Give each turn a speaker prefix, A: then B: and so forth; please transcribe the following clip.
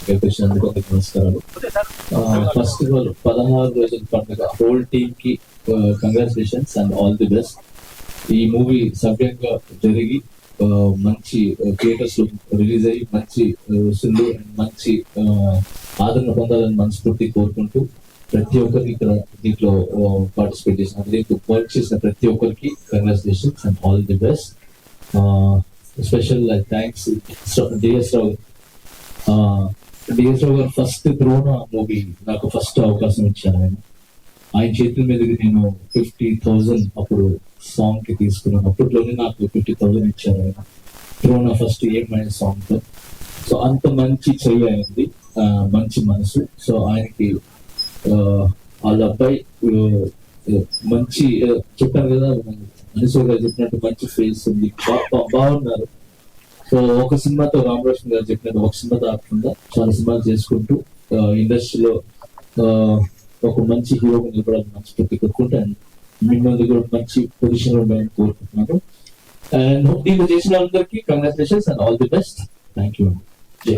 A: గెలిపించినందుకు అందరికీ నమస్కారాలు first of all పదహారు రోజుల పండుగ హోల్ టీమ్కి congratulations and all the best ఈ మూవీ సవ్యంగా జరిగి మంచి థియేటర్స్ రిలీజ్ అయ్యి మంచి వస్తుంది అండ్ మంచి ఆదరణ పొందాలని మనస్ఫూర్తి కోరుకుంటూ ప్రతి ఒక్కరికి ఇక్కడ దీంట్లో పార్టిసిపేట్ చేసిన దీంట్లో వర్క్ చేసిన ప్రతి ఒక్కరికి congratulations and all the best special thanks DS Rao DSO గారు ఫస్ట్ ద్రోణ మూవీ నాకు ఫస్ట్ అవకాశం ఇచ్చారు ఆయన. ఆయన చేతుల మీదకి నేను ఫిఫ్టీ థౌజండ్ అప్పుడు సాంగ్కి తీసుకున్నాను. అప్పట్లోనే నాకు ఫిఫ్టీ థౌజండ్ ఇచ్చారు ఆయన. ద్రోణ ఫస్ట్ ఏమైన సాంగ్తో. సో అంత మంచి చెయ్యి అయింది మంచి మనసు. సో ఆయనకి వాళ్ళ అబ్బాయి మంచి చెప్పారు కదా మనసు గారు చెప్పినట్టు మంచి ఫేస్ ఉంది. బాగున్నారు. సో ఒక సినిమాతో రామ్ గారు చెప్పినట్టు ఒక సినిమా ఆడకుండా చాలా సినిమాలు చేసుకుంటూ ఇండస్ట్రీలో ఒక మంచి హీరోగా నిలబడాలని మనస్ఫూర్తి కోరుకుంటాను. మిమ్మల్ని కూడా మంచి పొజిషన్లో ఉండాలని కోరుకుంటున్నాను. అండ్ దీంట్లో చేసిన అందరికీ congratulations and all the best thank you జై